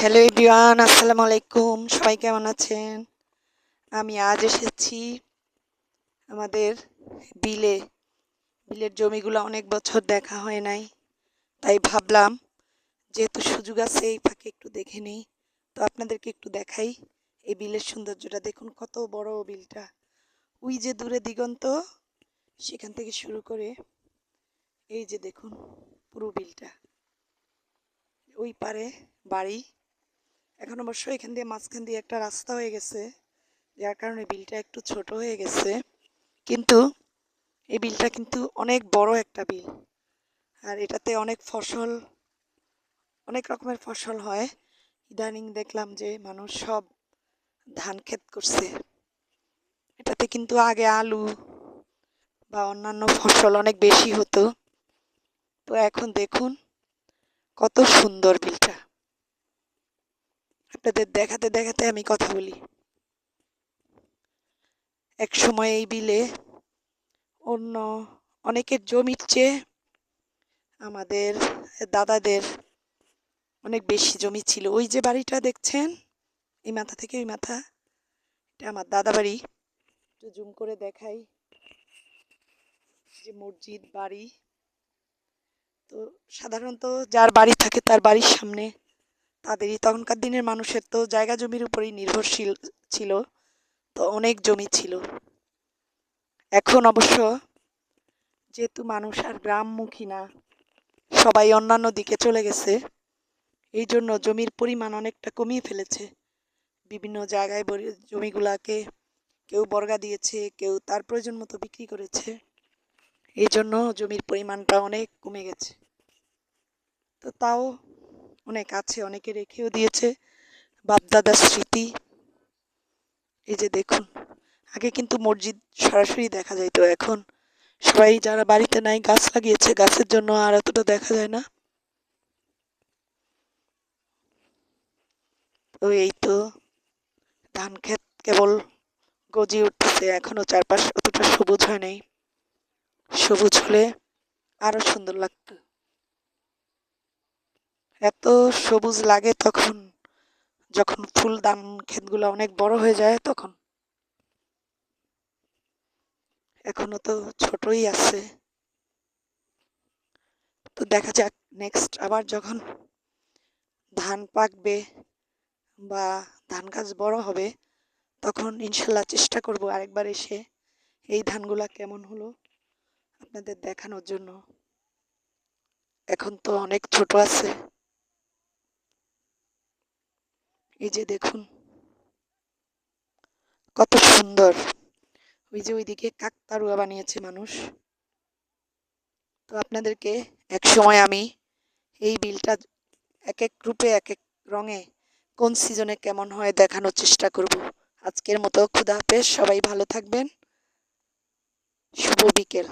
Hello everyone আসসালামু আলাইকুম সবাই কেমন আছেন? আমি আজ এসেছি আমাদের বিলে। বিলের জমিগুলো অনেক বছর দেখা হয় নাই, তাই ভাবলাম যেহেতু সুযোগ আছে এই ফাঁকে একটু দেখে নিই, তো আপনাদেরকে একটু দেখাই এই বিলের সৌন্দর্যটা। দেখুন কত বড় বিলটা। ওই যে দূরে দিগন্ত, সেখান থেকে শুরু করে এই যে দেখুন পুরো বিলটা। ওই পারে বাড়ি এখন অবশ্য এখান দিয়ে মাঝখান দিয়ে একটা রাস্তা হয়ে গেছে, যার কারণে বিলটা একটু ছোট হয়ে গেছে। কিন্তু এই বিলটা কিন্তু অনেক বড় একটা বিল, আর এটাতে অনেক ফসল, অনেক রকমের ফসল হয়। ইদানিং দেখলাম যে মানুষ সব ধান ক্ষেত করছে। এটাতে কিন্তু আগে আলু বা অন্যান্য ফসল অনেক বেশি হতো। তো এখন দেখুন কত সুন্দর বিলটা। আপনাদের দেখাতে দেখাতে আমি কথা বলি। এক সময় এই বিলে অন্য অনেকের জমির চেয়ে আমাদের দাদাদের অনেক বেশি জমি ছিল। ওই যে বাড়িটা দেখছেন, এই মাথা থেকে ওই মাথা, এটা আমার দাদা বাড়ি। একটু জুম করে দেখাই যে মসজিদ, বাড়ি। তো সাধারণত যার বাড়ি থাকে তার বাড়ির সামনে তাদেরই। তখনকার দিনের মানুষের তো জায়গা জমির উপরেই নির্ভরশীল ছিল, তো অনেক জমি ছিল। এখন অবশ্য যেহেতু মানুষ আর গ্রামমুখী না, সবাই অন্যান্য দিকে চলে গেছে। এই জন্য জমির পরিমাণ অনেকটা কমিয়ে ফেলেছে। বিভিন্ন জায়গায় জমিগুলাকে কেউ বর্গা দিয়েছে, কেউ তার প্রয়োজন মতো বিক্রি করেছে। এই জন্য জমির পরিমাণটা অনেক কমে গেছে। তো তাও অনেক আছে, অনেকে রেখেও দিয়েছে। বাপদাদার স্মৃতি। এই যে দেখুন, আগে কিন্তু মসজিদ সরাসরি দেখা যাইতো, এখন সবাই যারা বাড়িতে নাই, গাছ লাগিয়েছে, গাছের জন্য আর এতটা দেখা যায় না। তো এই তো ধান ক্ষেত কেবল গজিয়ে উঠতেছে, এখনও চারপাশ অতটা সবুজ হয় নাই। সবুজ হলে আরও সুন্দর লাগতো। এত সবুজ লাগে তখন, যখন ফুল ধান ক্ষেতগুলো অনেক বড় হয়ে যায় তখন। এখনও তো ছোটই আছে। তো দেখা যাক নেক্সট আবার যখন ধান পাকবে বা ধান গাছ বড় হবে, তখন ইনশাল্লাহ চেষ্টা করব আরেকবার এসে এই ধানগুলা কেমন হলো আপনাদের দেখানোর জন্য। এখন তো অনেক ছোট আছে। এই যে দেখুন, কত সুন্দর। ওই যে ওইদিকে কাকতারুয়া বানিয়েছে মানুষ। তো আপনাদেরকে এক সময় আমি এই বিলটা এক এক রূপে, এক এক রঙে কোন সিজনে কেমন হয় দেখানোর চেষ্টা করব। আজকের মতো খুদা হাফেজ, সবাই ভালো থাকবেন। শুভ বিকেল।